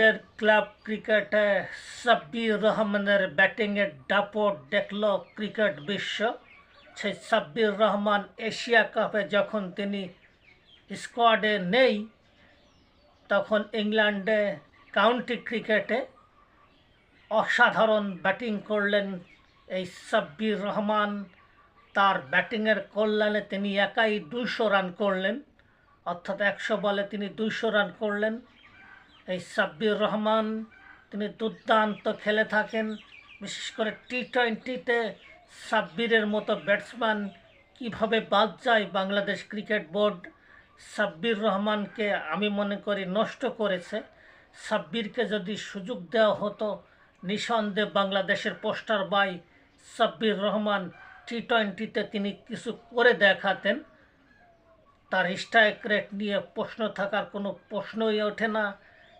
ইংল্যান্ডের ক্লাব ক্রিকেটে সাব্বির রহমানের ব্যাটিংয়ের দাপট দেখল ক্রিকেট বিশ্ব। সেই সাব্বির রহমান এশিয়া কাপে যখন তিনি স্কোয়াডে নেই, তখন ইংল্যান্ডে কাউন্টি ক্রিকেটে অসাধারণ ব্যাটিং করলেন এই সাব্বির রহমান তার ব্যাটিংয়ের কল্যাণে তিনি একাই দুইশো রান করলেন, অর্থাৎ একশো বলে তিনি দুইশো রান করলেন। এই সাব্বির রহমান, তিনি দুর্দান্ত খেলে থাকেন। বিশেষ করে টি টোয়েন্টিতে সাব্বিরের মতো ব্যাটসম্যান কীভাবে বাদ যায় বাংলাদেশ ক্রিকেট বোর্ড, সাব্বির রহমানকে আমি মনে করি নষ্ট করেছে। সাব্বিরকে যদি সুযোগ দেওয়া হতো, নিঃসন্দেহে বাংলাদেশের poster by Sabbir Rahman T টোয়েন্টিতে তিনি কিছু করে দেখাতেন। তার স্ট্রাইক রেট নিয়ে প্রশ্ন থাকার কোনো প্রশ্নই ওঠে না।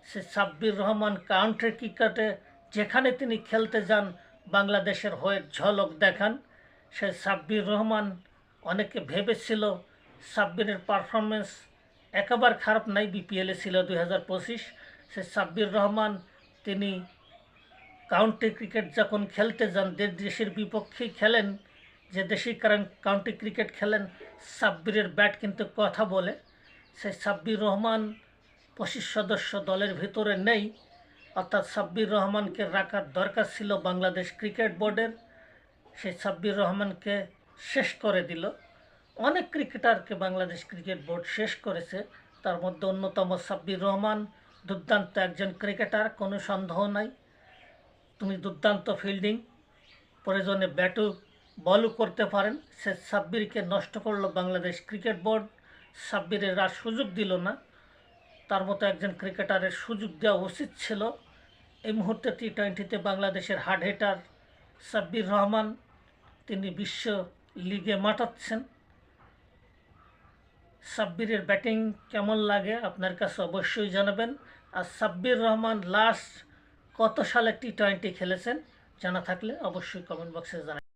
সে সাব্বির রহমান কাউন্ট্রি ক্রিকেটে যেখানে তিনি খেলতে যান, বাংলাদেশের হয়ে ঝলক দেখান। সে সাব্বির রহমান অনেকে ভেবেছিল সাব্বিরের পারফরমেন্স একেবারে খারাপ নাই বিপিএলে ছিল দুই হাজার পঁচিশ। সে সাব্বির রহমান, তিনি কাউন্টি ক্রিকেট যখন খেলতে যান দেশের বিপক্ষেই খেলেন, যে দেশেই কারণ কাউন্টি ক্রিকেট খেলেন, সাব্বিরের ব্যাট কিন্তু কথা বলে। সেই সাব্বির রহমান পঁচিশ সদস্য দলের ভিতরে নেই। অর্থাৎ সাব্বির রহমানকে রাখার দরকার ছিল বাংলাদেশ ক্রিকেট বোর্ডের। সেই সাব্বির রহমানকে শেষ করে দিল। অনেক ক্রিকেটারকে বাংলাদেশ ক্রিকেট বোর্ড শেষ করেছে। তার মধ্যে অন্যতম সাব্বির রহমান, দুর্দান্ত একজন ক্রিকেটার, কোনো সন্দেহ নাই। তুমি দুর্দান্ত ফিল্ডিং, প্রয়োজনে ব্যাটও, বলও করতে পারেন। সে সাব্বিরকে নষ্ট করল বাংলাদেশ ক্রিকেট বোর্ড। সাব্বিরের আর সুযোগ দিল না। তার মতো একজন ক্রিকেটারের সুযোগ দেওয়া উচিত ছিল। এই মুহূর্তে টি টোয়েন্টিতে বাংলাদেশের হার্ড হিটার সাব্বির রহমান তিনি বিশ্ব লিগে মাতাচ্ছেন। সাব্বিরের ব্যাটিং কেমন লাগে আপনার কাছে অবশ্যই জানাবেন। আর সাব্বির রহমান লাস্ট কত সালে টি টোয়েন্টি খেলেছেন জানা থাকলে অবশ্যই কমেন্ট বক্সে জানাবেন।